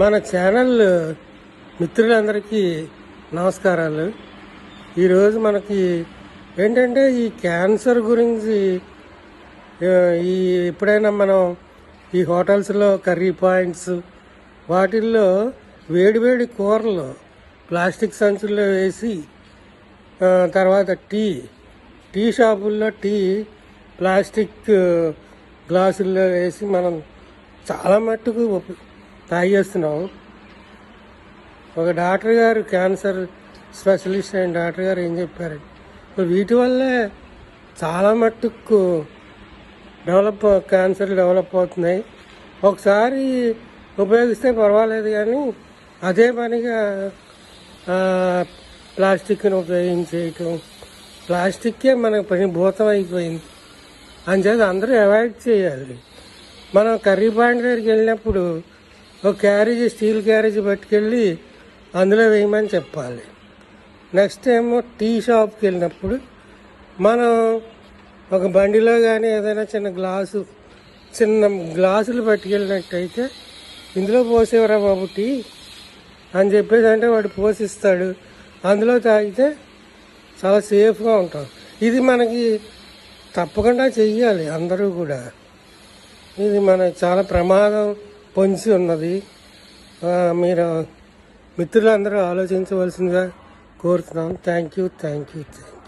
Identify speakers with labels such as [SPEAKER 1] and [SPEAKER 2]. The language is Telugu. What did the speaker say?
[SPEAKER 1] మన ఛానల్ మిత్రులందరికీ నమస్కారాలు. ఈరోజు మనకి ఏంటంటే ఈ క్యాన్సర్ గురించి ఈ ఎప్పుడైనా మనం ఈ హోటల్స్లో కర్రీ పాయింట్స్ వాటిల్లో వేడివేడి కూరలు ప్లాస్టిక్ సంచుల్లో వేసి తర్వాత టీ టీ షాపుల్లో టీ ప్లాస్టిక్ గ్లాసుల్లో వేసి మనం చాలా మట్టుకు తాగేస్తున్నాం. ఒక డాక్టర్ గారు క్యాన్సర్ స్పెషలిస్ట్ అయిన డాక్టర్ గారు ఏం చెప్పారు? వీటి వల్లే చాలా మట్టుకు డెవలప్ క్యాన్సర్ డెవలప్ అవుతున్నాయి. ఒకసారి ఉపయోగిస్తే పర్వాలేదు కానీ అదే పనిగా ప్లాస్టిక్ను ఉపయోగించేయటం. ప్లాస్టిక్కే మనకు పని భూతం అయిపోయింది. అంచేత అందరూ అవాయిడ్ చేయాలి. మనం కర్రీ పాయింట్ దగ్గరికి వెళ్ళినప్పుడు ఒక క్యారేజీ స్టీల్ క్యారేజీ పట్టుకెళ్ళి అందులో వేయమని చెప్పాలి. నెక్స్ట్ ఏమో టీ షాప్కి వెళ్ళినప్పుడు మనం ఒక బండిలో కానీ ఏదైనా చిన్న గ్లాసు చిన్న గ్లాసులు పట్టుకెళ్ళినట్టయితే ఇందులో పోసేవరా బాబు టీ? అని చెప్పేసి అంటే వాడు పోషిస్తాడు అందులో తాగితే చాలా సేఫ్గా ఉంటాం. ఇది మనకి తప్పకుండా చెయ్యాలి అందరూ కూడా. ఇది మన చాలా ప్రమాదం. పొంచి ఉన్నది. మీరు మిత్రులందరూ ఆలోచించవలసిందిగా కోరుతున్నాం. Thank you thank you thank you